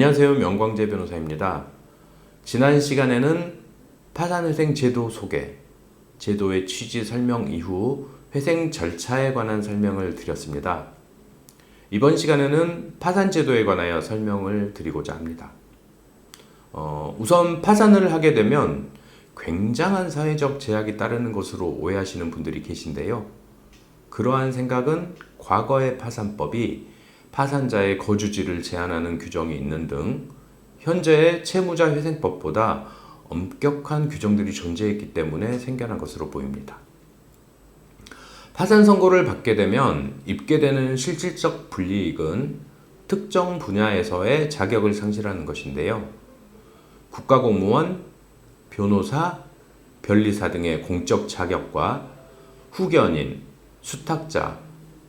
안녕하세요. 명광재 변호사입니다. 지난 시간에는 파산회생 제도 소개, 제도의 취지 설명 이후 회생 절차에 관한 설명을 드렸습니다. 이번 시간에는 파산 제도에 관하여 설명을 드리고자 합니다. 어, 우선 파산을 하게 되면 굉장한 사회적 제약이 따르는 것으로 오해하시는 분들이 계신데요. 그러한 생각은 과거의 파산법이 파산자의 거주지를 제한하는 규정이 있는 등 현재의 채무자 회생법보다 엄격한 규정들이 존재했기 때문에 생겨난 것으로 보입니다. 파산 선고를 받게 되면 입게 되는 실질적 불이익은 특정 분야에서의 자격을 상실하는 것인데요. 국가공무원, 변호사, 변리사 등의 공적 자격과 후견인, 수탁자,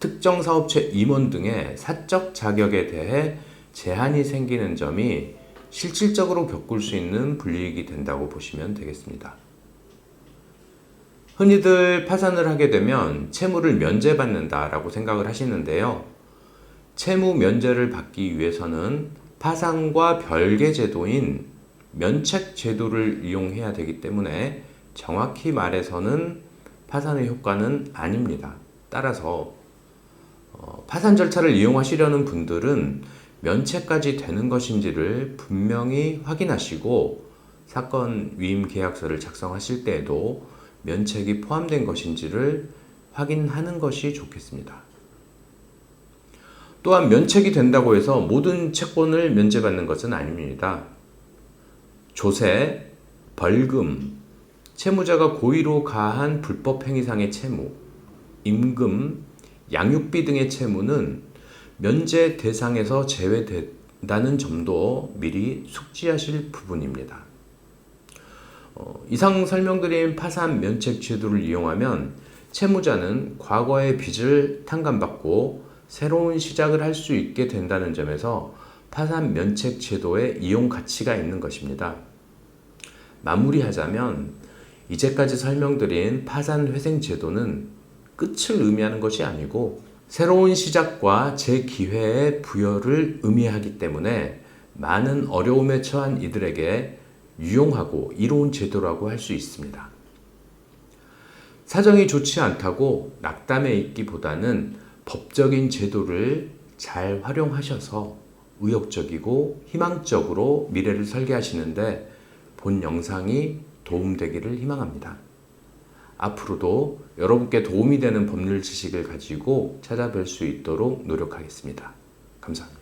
특정 사업체 임원 등의 사적 자격에 대해 제한이 생기는 점이 실질적으로 겪을 수 있는 불이익이 된다고 보시면 되겠습니다. 흔히들 파산을 하게 되면 채무를 면제받는다라고 생각을 하시는데요. 채무 면제를 받기 위해서는 파산과 별개 제도인 면책 제도를 이용해야 되기 때문에 정확히 말해서는 파산의 효과는 아닙니다. 따라서 어, 파산 절차를 이용하시려는 분들은 면책까지 되는 것인지를 분명히 확인하시고 사건 위임 계약서를 작성하실 때에도 면책이 포함된 것인지를 확인하는 것이 좋겠습니다. 또한 면책이 된다고 해서 모든 채권을 면제받는 것은 아닙니다. 조세, 벌금, 채무자가 고의로 가한 불법 행위상의 채무, 임금, 양육비 등의 채무는 면제 대상에서 제외된다는 점도 미리 숙지하실 부분입니다. 어, 이상 설명드린 파산 면책 제도를 이용하면 채무자는 과거의 빚을 탕감받고 새로운 시작을 할 수 있게 된다는 점에서 파산 면책 제도의 이용 가치가 있는 것입니다. 마무리하자면 이제까지 설명드린 파산 회생 제도는 끝을 의미하는 것이 아니고 새로운 시작과 재기회의 부여를 의미하기 때문에 많은 어려움에 처한 이들에게 유용하고 이로운 제도라고 할 수 있습니다. 사정이 좋지 않다고 낙담해 있기보다는 법적인 제도를 잘 활용하셔서 의욕적이고 희망적으로 미래를 설계하시는데 본 영상이 도움되기를 희망합니다. 앞으로도 여러분께 도움이 되는 법률 지식을 가지고 찾아뵐 수 있도록 노력하겠습니다. 감사합니다.